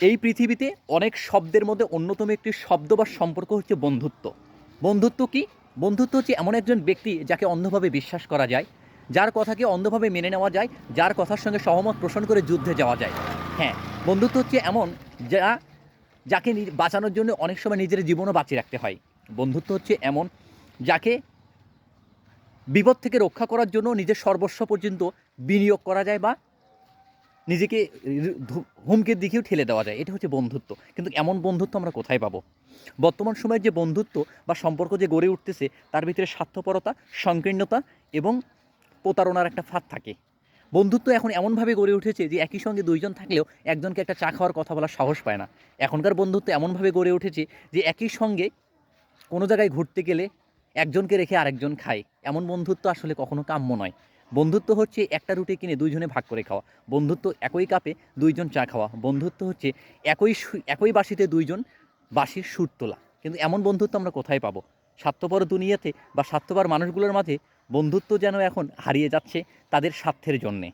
এই পৃথিবীতে অনেক শব্দের মধ্যে অন্যতম একটি শব্দ বা সম্পর্ক হচ্ছে বন্ধুত্ব। বন্ধুত্ব কি? বন্ধুত্ব হচ্ছে এমন একজন ব্যক্তি যাকে অন্ধভাবে বিশ্বাস করা যায়, যার কথাকে অন্ধভাবে মেনে নেওয়া যায়, যার কথার সঙ্গে সহমত পোষণ করে যুদ্ধে যাওয়া যায়। হ্যাঁ বন্ধুত্ব হচ্ছে এমন যা, যাকে বাঁচানোর জন্য অনেক সময় নিজের জীবনও বাঁচিয়ে রাখতে হয়। বন্ধুত্ব হচ্ছে এমন যাকে বিপদ থেকে রক্ষা করার জন্য নিজের সর্বস্ব পর্যন্ত বিনিয়োগ করা যায় বা নিজেকে হুমকির দিকেও ঠেলে দেওয়া যায়। এটা হচ্ছে বন্ধুত্ব। কিন্তু এমন বন্ধুত্ব আমরা কোথায় পাবো? বর্তমান সময়ের যে বন্ধুত্ব বা সম্পর্ক যে গড়ে উঠতেছে, তার ভিতরে স্বার্থপরতা, সংকীর্ণতা এবং প্রতারণার একটা ফাঁদ থাকে। বন্ধুত্ব এখন এমনভাবে গড়ে উঠেছে যে একই সঙ্গে দুইজন থাকলেও একজনকে একটা চা খাওয়ার কথা বলার সাহস পায় না। এখনকার বন্ধুত্ব এমনভাবে গড়ে উঠেছে যে একই সঙ্গে কোনো জায়গায় ঘুরতে গেলে একজনকে রেখে আরেকজন খায়। এমন বন্ধুত্ব আসলে কখনো কাম্য নয়। বন্ধুত্ব হচ্ছে একটা রুটি কিনে দুইজনে ভাগ করে খাওয়া। বন্ধুত্ব একই কাপে দুইজন চা খাওয়া। বন্ধুত্ব হচ্ছে একই একই বাসিতে দুইজন বাঁশির সুর তোলা। কিন্তু এমন বন্ধুত্ব আমরা কোথায় পাবো? স্বার্থপর দুনিয়াতে বা স্বার্থপর মানুষগুলোর মাঝে বন্ধুত্ব যেন এখন হারিয়ে যাচ্ছে তাদের স্বার্থের জন্যে।